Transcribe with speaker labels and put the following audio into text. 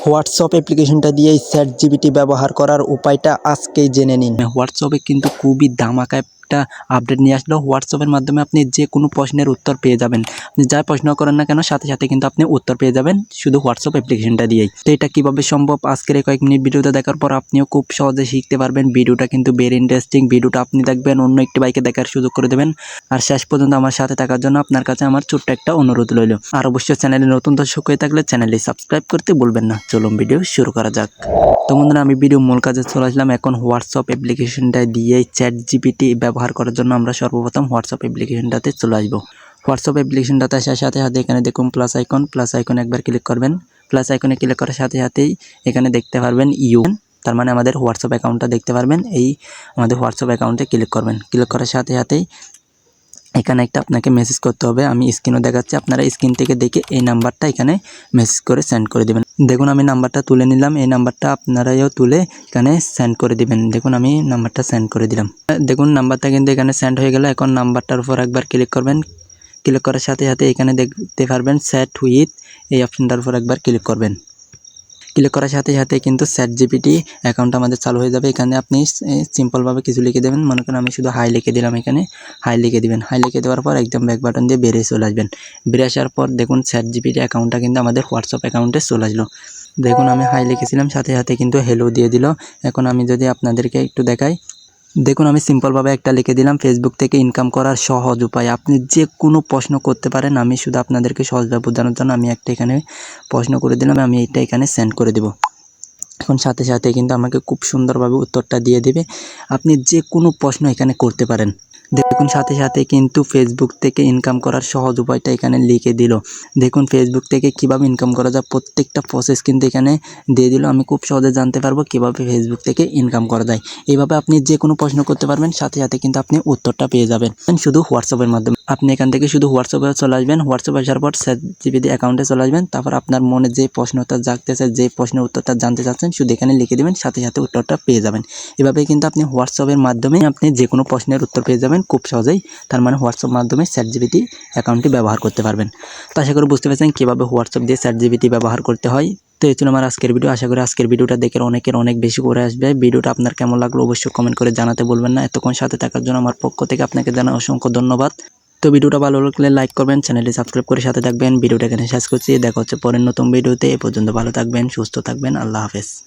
Speaker 1: WhatsApp অ্যাপ্লিকেশনটা দিয়ে chat GPT ব্যবহার করার উপায়টা আজকেই জেনে নিন। হোয়াটসঅ্যাপে কিন্তু খুবই ধামাকা একটা আপডেট নিয়ে আসলো। হোয়াটসঅ্যাপের মাধ্যমে আপনি যে কোনো প্রশ্নের উত্তর পেয়ে যাবেন। যা প্রশ্ন করেন না কেন, সাথে সাথে কিন্তু আপনি উত্তর পেয়ে যাবেন শুধু হোয়াটসঅ্যাপ অ্যাপ্লিকেশনটা দিয়েই। তো এটা কীভাবে সম্ভব? আজকের কয়েক মিনিট ভিডিওটা দেখার পর আপনিও খুব সহজে শিখতে পারবেন। ভিডিওটা কিন্তু ভেরি ইন্টারেস্টিং ভিডিওটা আপনি দেখবেন, অন্য একটি বাইকে দেখার সুযোগ করে দেবেন। আর শেষ পর্যন্ত আমার সাথে থাকার জন্য আপনার কাছে আমার ছোট্ট একটা অনুরোধ রইল। আর অবশ্যই চ্যানেলে নতুন দর্শক হয়ে থাকলে চ্যানেলটি সাবস্ক্রাইব করতে বলবেন না। চলুন ভিডিও শুরু করা যাক। তো বন্ধুরা, আমি ভিডিও মূল কাজে চলে আসলাম। এখন হোয়াটসঅ্যাপ অ্যাপ্লিকেশনটা দিয়ে চ্যাট জিপিটি ব্যবহার করার জন্য আমরা সর্বপ্রথম হোয়াটসঅ্যাপ অ্যাপ্লিকেশনটাতে চলে আসব। হোয়াটসঅ্যাপ অ্যাপ্লিকেশনটাতে আসার সাথে সাথে এখানে দেখুন প্লাস আইকন প্লাস আইকন একবার ক্লিক করবেন। প্লাস আইকনে ক্লিক করার সাথে সাথেই এখানে দেখতে পারবেন ইউ তার মানে আমাদের হোয়াটসঅ্যাপ অ্যাকাউন্টটা দেখতে পারবেন। এই আমাদের হোয়াটসঅ্যাপ অ্যাকাউন্টে ক্লিক করবেন। ক্লিক করার সাথে সাথেই এখানে একটা আপনাকে মেসেজ করতে হবে। আমি স্ক্রিনও দেখাচ্ছি। আপনারা স্ক্রিন থেকে দেখে এই নাম্বারটা এখানে মেসেজ করে সেন্ড করে দেবেন। দেখুন, আমি নাম্বারটা তুলে নিলাম। এই নাম্বারটা আপনারাও তুলে এখানে সেন্ড করে দিবেন। দেখুন, আমি নাম্বারটা সেন্ড করে দিলাম। দেখুন, নাম্বারটা কিন্তু এখানে সেন্ড হয়ে গেল। এখন নাম্বারটার উপর একবার ক্লিক করবেন। ক্লিক করার সাথে সাথে এখানে দেখতে পারবেন স্যাট উইথ এই অপশনটার উপর একবার ক্লিক করবেন। ক্লিক করার সাথে সাথে কিন্তু স্যাট জিপিটি অ্যাকাউন্ট আমাদের চালু হয়ে যাবে। এখানে আপনি সিম্পলভাবে কিছু লিখে দেবেন। মনে করেন আমি শুধু হাই লিখে দিলাম এখানে। হাই লিখে দেবেন। হাই লিখে দেওয়ার পর একদম ব্যাক বাটন দিয়ে বেরিয়ে চলে আসবেন। বেরিয়ে আসার পর দেখুন স্যাট জিপিটি অ্যাকাউন্টটা কিন্তু আমাদের হোয়াটসঅ্যাপ অ্যাকাউন্টে চলে আসলো। দেখুন আমি হাই লিখেছিলাম। সাথে সাথে কিন্তু হেলো দিয়ে দিল। এখন আমি যদি আপনাদেরকে একটু দেখাই দেখুন, আমি সিম্পলভাবে একটা লিখে দিলাম ফেসবুক থেকে ইনকাম করার সহজ উপায়। আপনি যে কোনো প্রশ্ন করতে পারেন, আমি শুধু আপনাদেরকে সহজভাবে বোঝানোর জন্য আমি একটা এখানে প্রশ্ন করে দিলাম, আমি এটা এখানে সেন্ড করে দেবো। এখন সাথে সাথে কিন্তু আমাকে খুব সুন্দরভাবে উত্তরটা দিয়ে দেবে। আপনি যে কোনো প্রশ্ন এখানে করতে পারেন। দেখুন সাথে সাথে কিন্তু ফেসবুক থেকে ইনকাম করার সহজ উপায়টা এখানে লিখে দিল। দেখুন ফেসবুক থেকে কীভাবে ইনকাম করা যায়, প্রত্যেকটা প্রসেস কিন্তু এখানে দিয়ে দিল। আমি খুব সহজে জানতে পারব কীভাবে ফেসবুক থেকে ইনকাম করা যায়। এইভাবে আপনি যে কোনো প্রশ্ন করতে পারবেন, সাথে সাথে কিন্তু আপনি উত্তরটা পেয়ে যাবেন। শুধু হোয়াটসঅ্যাপের মাধ্যমে। আপনি এখান থেকে শুধু হোয়াটসঅ্যাপে চলে আসবেন। হোয়াটসঅ্যাপে আসার পর জিবিডি অ্যাকাউন্টে চলে আসবেন। তারপর আপনার মনে যে প্রশ্নটা জাগতেছে, যে প্রশ্নের উত্তরটা জানতে চাচ্ছেন, শুধু এখানে লিখে দেবেন, সাথে সাথে উত্তরটা পেয়ে যাবেন। এভাবে কিন্তু আপনি হোয়াটসঅ্যাপের মাধ্যমে আপনি যে কোনো প্রশ্নের উত্তর পেয়ে যাবেন। খুব সহজেই। তার মানে হোয়াটসঅ্যাপ মাধ্যমে চ্যাট জিবিটি অ্যাকাউন্টটি ব্যবহার করতে পারবেন। তো আশা করি বুঝতে পারছেন কীভাবে হোয়াটসঅ্যাপ দিয়ে চ্যাট জিবিটি ব্যবহার করতে হয়। তো এই ছিল আমার আজকের ভিডিও আশা করি আজকের ভিডিওটা দেখে অনেকের অনেক বেশি করে আসবে। ভিডিওটা আপনার কেমন লাগল অবশ্যই কমেন্ট করে জানাতে বলবেন না। এতক্ষণ সাথে থাকার জন্য আমার পক্ষ থেকে আপনাকে জানা অসংখ্য ধন্যবাদ। তো ভিডিওটা ভালো লাগলে লাইক করবেন চ্যানেলটি সাবস্ক্রাইব করে সাথে থাকবেন। ভিডিওটা এখানে শেষ করছি। দেখা হচ্ছে পরের নতুন ভিডিওতে এ পর্যন্ত ভালো থাকবেন, সুস্থ থাকবেন। আল্লাহ হাফেজ।